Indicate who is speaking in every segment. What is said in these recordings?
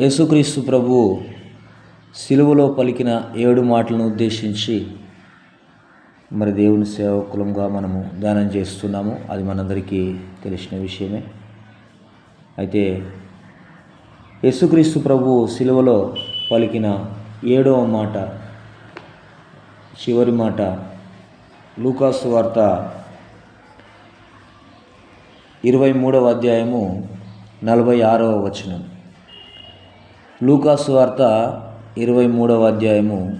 Speaker 1: యేసుక్రీస్తు ప్రభు సిలువలో పలికిన ఏడు మాటలను ఉద్దేశించి మరి దేవుని సేవకులంగా మనము ధ్యానం చేస్తున్నాము. అది మనందరికీ తెలిసిన విషయమే. అయితే యేసుక్రీస్తు ప్రభు సిలువలో పలికిన ఏడవ మాట చివరి మాట లూకాసు వార్త ఇరవై మూడవ అధ్యాయము నలభై ఆరవ వచనం. లూకాసు వార్త ఇరవై మూడవ అధ్యాయము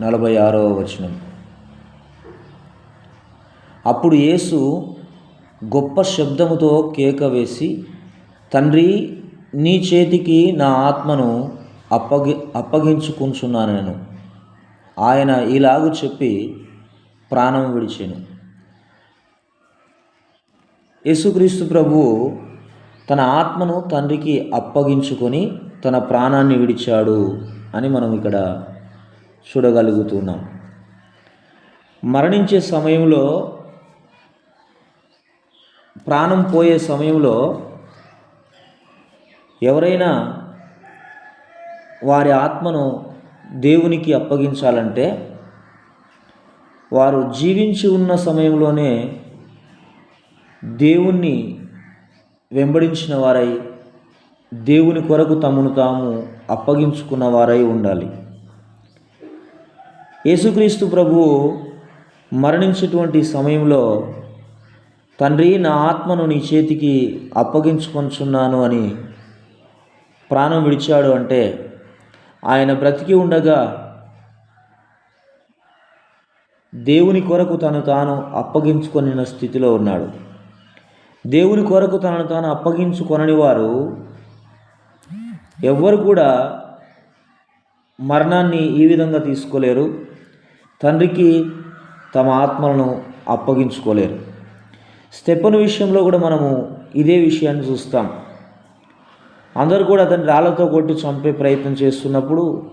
Speaker 1: నలభై ఆరవ వచనం. అప్పుడు యేసు గొప్ప శబ్దముతో కేక వేసి తండ్రి నీ చేతికి నా ఆత్మను అప్పగి అప్పగించుకుంటున్నాను నేను ఆయన ఇలాగు చెప్పి ప్రాణం విడిచాను. యేసుక్రీస్తు ప్రభువు తన ఆత్మను తండ్రికి అప్పగించుకొని తన ప్రాణాన్ని విడిచాడు అని మనం ఇక్కడ చూడగలుగుతున్నాం. మరణించే సమయంలో ప్రాణం పోయే సమయంలో ఎవరైనా వారి ఆత్మను దేవునికి అప్పగించాలంటే వారు జీవించి ఉన్న సమయంలోనే దేవుణ్ణి వెంబడించిన వారై దేవుని కొరకు తమను తాము అప్పగించుకున్న వారై ఉండాలి. యేసుక్రీస్తు ప్రభువు మరణించేటువంటి సమయంలో తండ్రి నా ఆత్మను నీ చేతికి అప్పగించుకొంచున్నాను అని ప్రాణం విడిచాడు అంటే ఆయన బ్రతికి ఉండగా దేవుని కొరకు తను తాను అప్పగించుకొనిన స్థితిలో ఉన్నాడు. దేవుని కొరకు తనను తాను అప్పగించుకొనని వారు ఎవ్వరు కూడా మరణాన్ని ఈ విధంగా తీసుకోలేరు. తండ్రికి తమ ఆత్మలను అప్పగించుకోలేరు. స్టెప్పను విషయంలో కూడా మనము ఇదే విషయాన్ని చూస్తాం. అందరూ కూడా అతని రాళ్ళతో కొట్టి చంపే ప్రయత్నం చేస్తున్నప్పుడు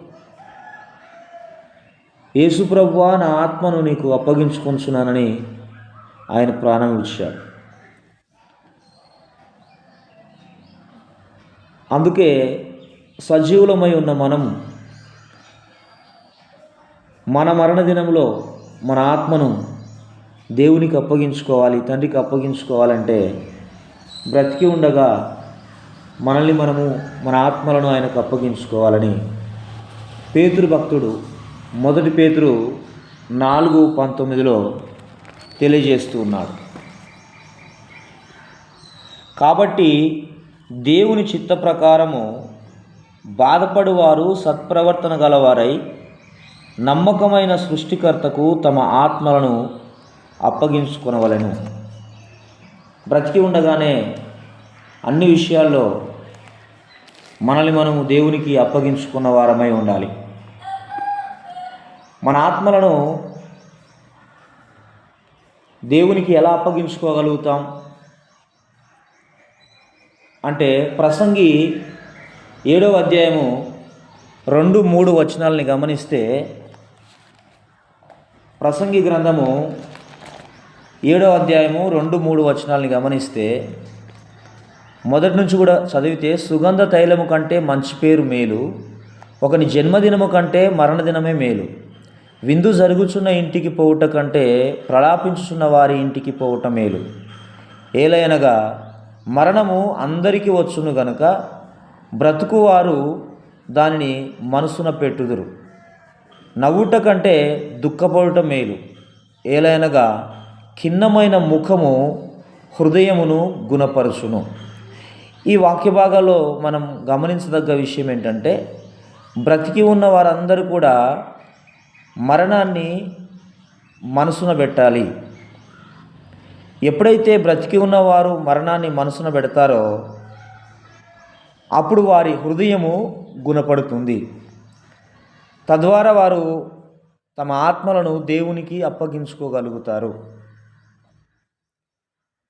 Speaker 1: యేసుప్రభువా నా ఆత్మను నీకు అప్పగించుకుంటున్నానని ఆయన ప్రాణం విడిచాడు. అందుకే సజీవులమై ఉన్న మనం మన మరణ దినంలో మన ఆత్మను దేవునికి అప్పగించుకోవాలి తండ్రికి అప్పగించుకోవాలంటే బ్రతికి ఉండగా మనల్ని మనము మన ఆత్మలను ఆయనకు అప్పగించుకోవాలని పేతురు భక్తుడు మొదటి పేతురు నాలుగు పంతొమ్మిదిలో తెలియజేస్తూ ఉన్నాడు. కాబట్టి దేవుని చిత్త ప్రకారము బాధపడువారు సత్ప్రవర్తన గలవారై నమ్మకమైన సృష్టికర్తకు తమ ఆత్మలను అప్పగించుకొనవలెను. బ్రతికి ఉండగానే అన్ని విషయాల్లో మనల్ని మనము దేవునికి అప్పగించుకున్న వారమై ఉండాలి. మన ఆత్మలను దేవునికి ఎలా అప్పగించుకోగలుగుతాం? అంటే ప్రసంగి ఏడవ అధ్యాయము రెండు మూడు వచనాలని గమనిస్తే ప్రసంగి గ్రంథము ఏడవ అధ్యాయము రెండు మూడు వచనాలని గమనిస్తే మొదటి నుంచి కూడా చదివితే సుగంధ తైలము కంటే మంచి పేరు మేలు ఒకని జన్మదినము కంటే మరణదినమే మేలు. విందు జరుగుచున్న ఇంటికి పోవుట కంటే ప్రలాపించుచున్న వారి ఇంటికి పోవుట మేలు. ఏలయనగా మరణము అందరికీ వచ్చును గనుక బ్రతుకువారు దానిని మనసున పెట్టుదురు. నవ్వుట కంటే దుఃఖపడుట మేలు. ఏలైనగా ఖిన్నమైన ముఖము హృదయమును గుణపరచును. ఈ వాక్య భాగాల్లో మనం గమనించదగ్గ విషయం ఏంటంటే బ్రతికి ఉన్న వారందరూ కూడా మరణాన్ని మనసున పెట్టాలి. ఎప్పుడైతే బ్రతికి ఉన్నవారు మరణాన్ని మనసున పెడతారో అప్పుడు వారి హృదయము గుణపడుతుంది. తద్వారా వారు తమ ఆత్మలను దేవునికి అప్పగించుకోగలుగుతారు.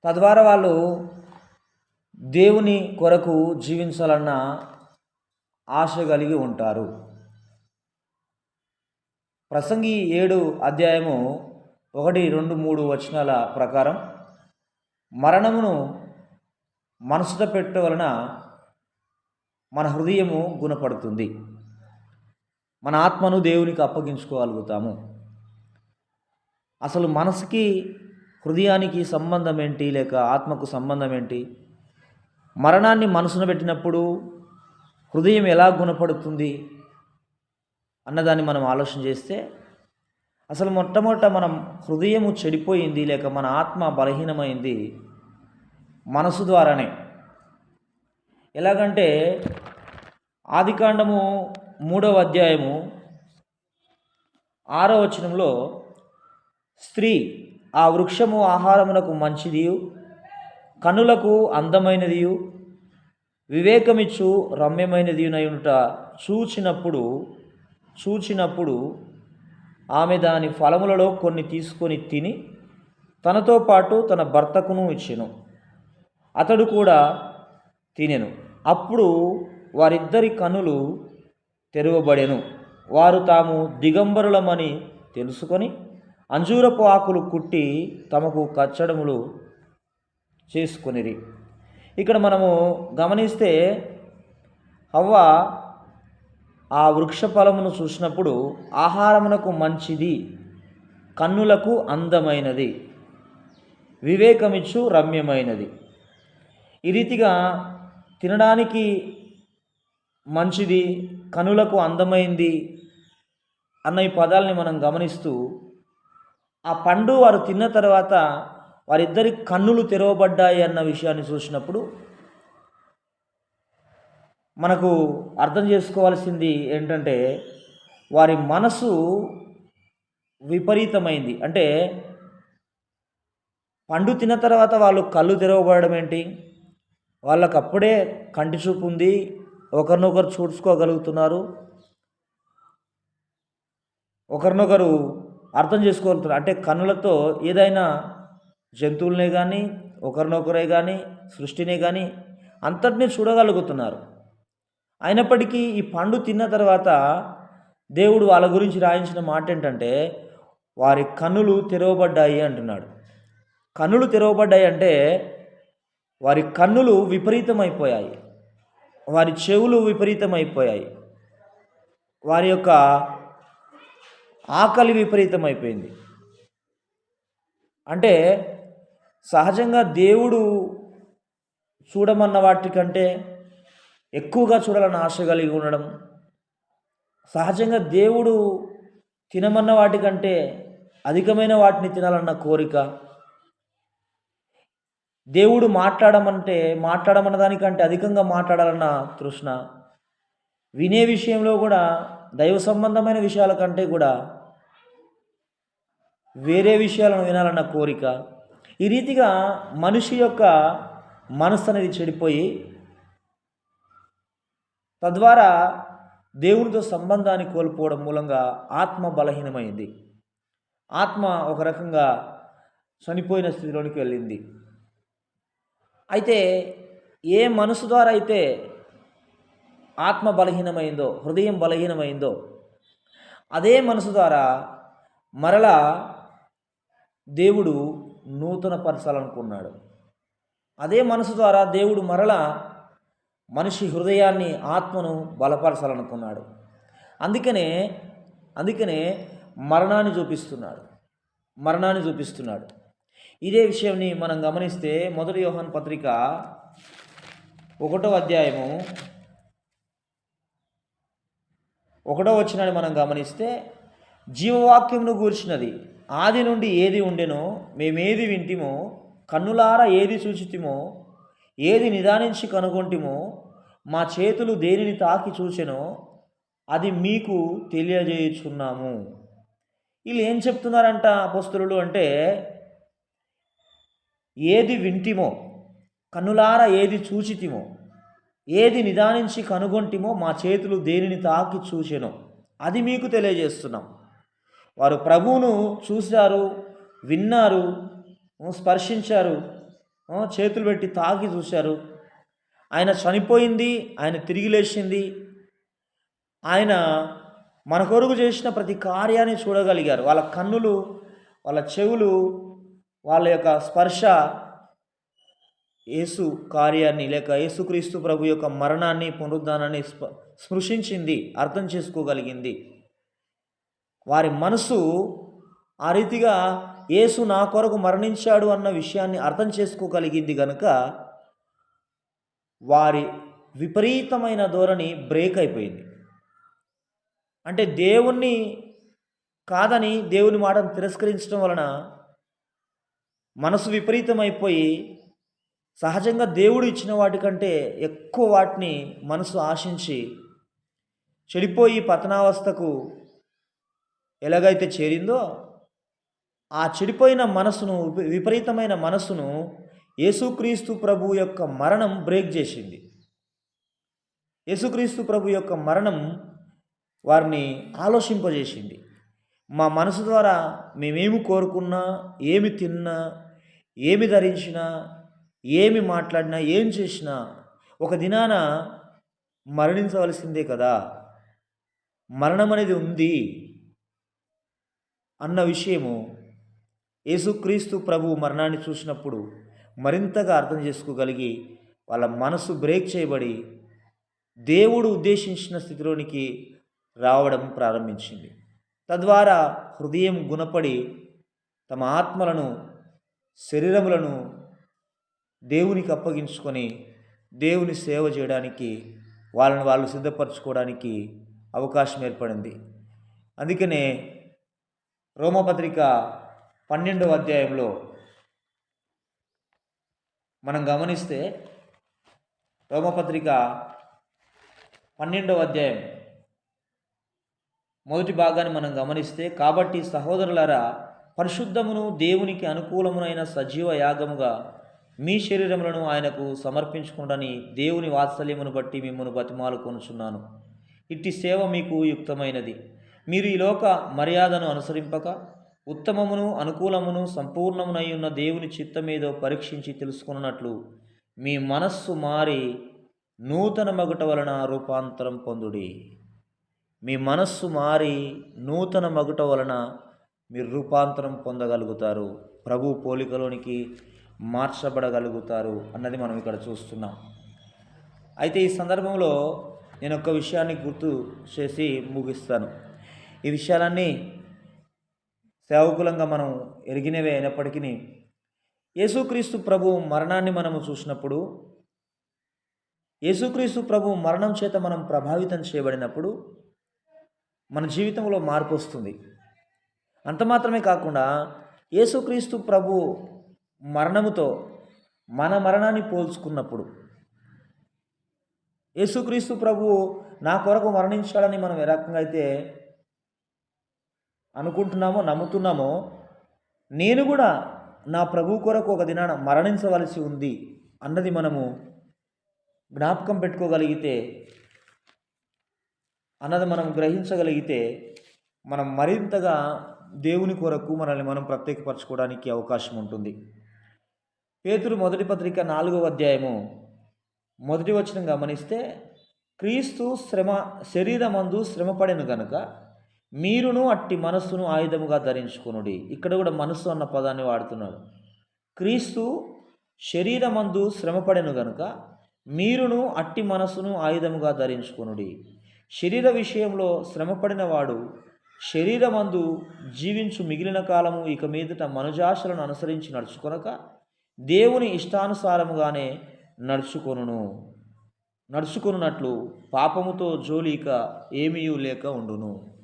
Speaker 1: తద్వారా వాళ్ళు దేవుని కొరకు జీవించాలన్న ఆశ కలిగి ఉంటారు. ప్రసంగి ఏడు అధ్యాయము ఒకటి రెండు మూడు వచనాల ప్రకారం మరణమును మనసుతో పెట్టవలన మన హృదయము గుణపడుతుంది. మన ఆత్మను దేవునికి అప్పగించుకోగలుగుతాము. అసలు మనసుకి హృదయానికి సంబంధం ఏంటి? లేక ఆత్మకు సంబంధం ఏంటి? మరణాన్ని మనసును పెట్టినప్పుడు హృదయం ఎలా గుణపడుతుంది? అన్నదాన్ని మనం ఆలోచన చేస్తే అసలు మొట్టమొదట మనం హృదయము చెడిపోయింది లేక మన ఆత్మ బలహీనమైంది మనసు ద్వారానే. ఎలాగంటే ఆదికాండము మూడవ అధ్యాయము ఆరో వచనంలో స్త్రీ ఆ వృక్షము ఆహారమునకు మంచిది కనులకు అందమైనది వివేకమిచ్చు రమ్యమైనది రమ్యమైనదియునయునుట చూచినప్పుడు చూచినప్పుడు ఆమె దాని ఫలములలో కొన్ని తీసుకొని తిని తనతో పాటు తన భర్తకును ఇచ్చెను. అతడు కూడా తినెను. అప్పుడు వారిద్దరి కనులు తెరవబడెను. వారు తాము దిగంబరులమని తెలుసుకొని అంజూరపు ఆకులు కుట్టి తమకు కచ్చడములు చేసుకొనిరి. ఇక్కడ మనము గమనిస్తే హవ్వ ఆ వృక్ష ఫలమును చూసినప్పుడు ఆహారమునకు మంచిది కన్నులకు అందమైనది వివేకమిచ్చు రమ్యమైనది. ఈ రీతిగా తినడానికి మంచిది కనులకు అందమైంది అన్న ఈ పదాలని మనం గమనిస్తూ ఆ పండు వారు తిన్న తర్వాత వారిద్దరి కన్నులు తెరవబడ్డాయి అన్న విషయాన్ని చూసినప్పుడు మనకు అర్థం చేసుకోవాల్సింది ఏంటంటే వారి మనసు విపరీతమైంది. అంటే పండు తిన్న తర్వాత వాళ్ళు కళ్ళు తెరవబడడం ఏంటి? వాళ్ళకు అప్పుడే కంటి చూపు ఉంది. ఒకరినొకరు చూసుకోగలుగుతున్నారు. ఒకరినొకరు అర్థం చేసుకోగలుగుతున్నారు. అంటే కన్నులతో ఏదైనా జంతువులనే కానీ ఒకరినొకరే కానీ సృష్టినే కానీ అంతటినీ చూడగలుగుతున్నారు. అయినప్పటికీ ఈ పండు తిన్న తర్వాత దేవుడు వాళ్ళ గురించి రాయించిన మాట ఏంటంటే వారి కన్నులు తెరవబడ్డాయి అంటున్నాడు. కన్నులు తెరవబడ్డాయి అంటే వారి కన్నులు విపరీతమైపోయాయి. వారి చెవులు విపరీతమైపోయాయి. వారి యొక్క ఆకలి విపరీతమైపోయింది. అంటే సహజంగా దేవుడు చూడమన్న వాటికంటే ఎక్కువగా చూడాలని ఆశ కలిగి ఉండడం సహజంగా దేవుడు తినమన్న వాటికంటే అధికమైన వాటిని తినాలన్న కోరిక దేవుడు మాట్లాడమంటే మాట్లాడమన్న దానికంటే అధికంగా మాట్లాడాలన్న తృష్ణ. వినే విషయంలో కూడా దైవ సంబంధమైన విషయాల కంటే కూడా వేరే విషయాలను వినాలన్న కోరిక. ఈ రీతిగా మనిషి యొక్క మనస్సు అనేది చెడిపోయి తద్వారా దేవునితో సంబంధాన్ని కోల్పోవడం మూలంగా ఆత్మ బలహీనమైంది. ఆత్మ ఒక రకంగా చనిపోయిన స్థితిలోనికి వెళ్ళింది. అయితే ఏ మనసు ద్వారా అయితే ఆత్మ బలహీనమైందో హృదయం బలహీనమైందో అదే మనసు ద్వారా మరలా దేవుడు నూతన పరచాలనుకున్నాడు. అదే మనసు ద్వారా దేవుడు మరలా మనిషి హృదయాన్ని ఆత్మను బలపరచాలనుకున్నాడు. అందుకనే అందుకనే మరణాన్ని చూపిస్తున్నాడు. మరణాన్ని చూపిస్తున్నాడు. ఇదే విషయంని మనం గమనిస్తే మొదటి యోహన్ పత్రిక ఒకటో అధ్యాయము ఒకటో వచ్చినని మనం గమనిస్తే జీవవాక్యమును గూర్చినది ఆది నుండి ఏది ఉండెనో మేమేది వింటిమో కన్నులారా ఏది చూచితిమో ఏది నిదానించి కనుగొంటిమో మా చేతులు దేనిని తాకి చూచెనో అది మీకు తెలియజేయుచున్నాము. వీళ్ళు ఏం చెప్తున్నారంట అపస్తులు అంటే ఏది వింటిమో కనులార ఏది చూచితిమో ఏది నిదానించి కనుగొంటిమో మా చేతులు దేనిని తాకి చూచెను అది మీకు తెలియజేస్తున్నాం. వారు ప్రభువును చూశారు విన్నారు స్పర్శించారు చేతులు పెట్టి తాకి చూశారు. ఆయన చనిపోయింది ఆయన తిరిగి లేచింది. ఆయన మన కొరకు చేసిన ప్రతి కార్యాన్ని చూడగలిగారు. వాళ్ళ కన్నులు వాళ్ళ చెవులు వాళ్ళ యొక్క స్పర్శ యేసు కార్యాన్ని లేక యేసుక్రీస్తు ప్రభు యొక్క మరణాన్ని పునరుద్ధానాన్ని స్ప స్పృశించింది అర్థం చేసుకోగలిగింది. వారి మనసు ఆ రీతిగా యేసు నా కొరకు మరణించాడు అన్న విషయాన్ని అర్థం చేసుకోగలిగింది కనుక వారి విపరీతమైన ధోరణి బ్రేక్ అయిపోయింది. అంటే దేవుణ్ణి కాదని దేవుని మాటను తిరస్కరించడం వలన మనసు విపరీతమైపోయి సహజంగా దేవుడు ఇచ్చిన వాటికంటే ఎక్కువ వాటిని మనసు ఆశించి చెడిపోయి పతనావస్థకు ఎలాగైతే చేరిందో ఆ చెడిపోయిన మనసును విప- విపరీతమైన మనసును యేసుక్రీస్తు ప్రభు యొక్క మరణం బ్రేక్ చేసింది. యేసుక్రీస్తు ప్రభు యొక్క మరణం వారిని ఆలోచింపజేసింది. మా మనసు ద్వారా మేమేమి కోరుకున్నా ఏమి తిన్నా ఏమి ధరించినా ఏమి మాట్లాడినా ఏం చేసినా ఒక దినాన మరణించవలసిందే కదా. మరణం అనేది ఉంది అన్న విషయము యేసుక్రీస్తు ప్రభు మరణాన్ని చూసినప్పుడు మరింతగా అర్థం చేసుకోగలిగి వాళ్ళ మనసు బ్రేక్ చేయబడి దేవుడు ఉద్దేశించిన స్థితిలోనికి రావడం ప్రారంభించింది. తద్వారా హృదయం గుణపడి తమ ఆత్మలను శరీరములను దేవునికి అప్పగించుకొని దేవుని సేవ చేయడానికి వాళ్ళని వాళ్ళు సిద్ధపరచుకోవడానికి అవకాశం ఏర్పడింది. అందుకనే రోమపత్రిక పన్నెండవ అధ్యాయంలో మనం గమనిస్తే రోమపత్రిక పన్నెండవ అధ్యాయం మొదటి భాగాన్ని మనం గమనిస్తే కాబట్టి సహోదరులారా పరిశుద్ధమును దేవునికి అనుకూలమునైన సజీవ యాగముగా మీ శరీరములను ఆయనకు సమర్పించుకుండని దేవుని వాత్సల్యమును బట్టి మిమ్మల్ని బతిమాలు కొనుచున్నాను. ఇట్టి సేవ మీకు యుక్తమైనది. మీరు ఈ లోక మర్యాదను అనుసరింపక ఉత్తమమును అనుకూలమును సంపూర్ణమునై ఉన్న దేవుని చిత్తమేదో పరీక్షించి తెలుసుకున్నట్లు మీ మనస్సు మారి నూతన మగుట వలన రూపాంతరం పొందుడి. మీ మనస్సు మారి నూతన మగుట వలన మీరు రూపాంతరం పొందగలుగుతారు. ప్రభు పోలికలోనికి మార్చబడగలుగుతారు అన్నది మనం ఇక్కడ చూస్తున్నాం. అయితే ఈ సందర్భంలో నేను ఒక విషయాన్ని గుర్తు చేసి ముగిస్తాను. ఈ విషయాలన్నీ సేవకులంగా మనం ఎరిగినవే అయినప్పటికీ యేసుక్రీస్తు ప్రభు మరణాన్ని మనము చూసినప్పుడు యేసుక్రీస్తు ప్రభు మరణం చేత మనం ప్రభావితం చేయబడినప్పుడు మన జీవితంలో మార్పు వస్తుంది. అంత మాత్రమే కాకుండా యేసుక్రీస్తు ప్రభు మరణముతో మన మరణాన్ని పోల్చుకున్నప్పుడు యేసుక్రీస్తు ప్రభు నా కొరకు మరణించాడని మనం ఏ రకంగా అయితే అనుకుంటున్నామో నమ్ముతున్నామో నేను కూడా నా ప్రభు కొరకు ఒక దినాన మరణించవలసి ఉంది అన్నది మనము జ్ఞాపకం పెట్టుకోగలిగితే అన్నది మనం గ్రహించగలిగితే మనం మరింతగా దేవుని కొరకు మనల్ని మనం ప్రత్యేకపరచుకోవడానికి అవకాశం ఉంటుంది. పేతురు మొదటి పత్రిక నాలుగవ అధ్యాయము మొదటి వచనం గమనిస్తే క్రీస్తు శ్రమ శరీరమందు శ్రమపడెను గనుక మీరును అట్టి మనస్సును ఆయుధముగా ధరించుకునుడి. ఇక్కడ కూడా మనస్సు అన్న పదాన్ని వాడుతున్నాడు. క్రీస్తు శరీరమందు శ్రమపడెను గనుక మీరును అట్టి మనస్సును ఆయుధముగా ధరించుకునుడి. శరీర విషయంలో శ్రమపడిన వాడు శరీరమందు జీవించు మిగిలిన కాలము ఇక మీదట మనుజాశలను అనుసరించి నడుచుకొనక దేవుని ఇష్టానుసారముగానే నడుచుకొనును. నడుచుకున్నట్లు పాపముతో జోలిక ఏమీ లేక ఉండును.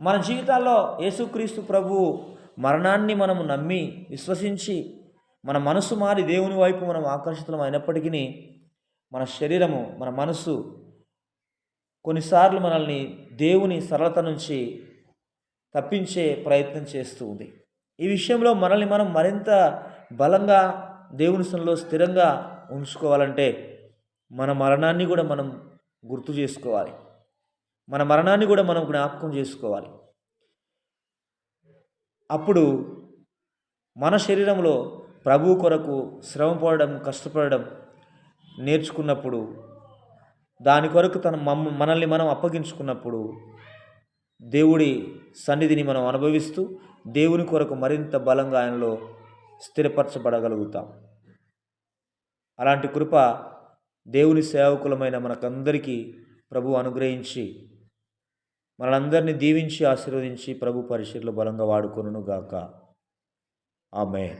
Speaker 1: మన జీవితాల్లో యేసుక్రీస్తు ప్రభు మరణాన్ని మనము నమ్మి విశ్వసించి మన మనసు మారి దేవుని వైపు మనం ఆకర్షితం అయినప్పటికీ మన శరీరము మన మనస్సు కొన్నిసార్లు మనల్ని దేవుని సరళత నుంచి తప్పించే ప్రయత్నం చేస్తూ ఉంది. ఈ విషయంలో మనల్ని మనం మరింత బలంగా దేవుని సన్నిలో స్థిరంగా ఉంచుకోవాలంటే మన మరణాన్ని కూడా మనం గుర్తు చేసుకోవాలి. మన మరణాన్ని కూడా మనం జ్ఞాపకం చేసుకోవాలి. అప్పుడు మన శరీరంలో ప్రభు కొరకు శ్రమ పడడం కష్టపడడం నేర్చుకున్నప్పుడు దాని కొరకు తన మమ్మ మనల్ని మనం అప్పగించుకున్నప్పుడు దేవుడి సన్నిధిని మనం అనుభవిస్తూ దేవుని కొరకు మరింత బలంగా ఆయనలో స్థిరపరచబడగలుగుతాం. అలాంటి కృప దేవుని సేవకులమైన మనకందరికీ ప్రభు అనుగ్రహించి మనందరినీ దీవించి ఆశీర్వదించి ప్రభు పరిశీలన బలంగా వాడుకొనుగాక ఆమె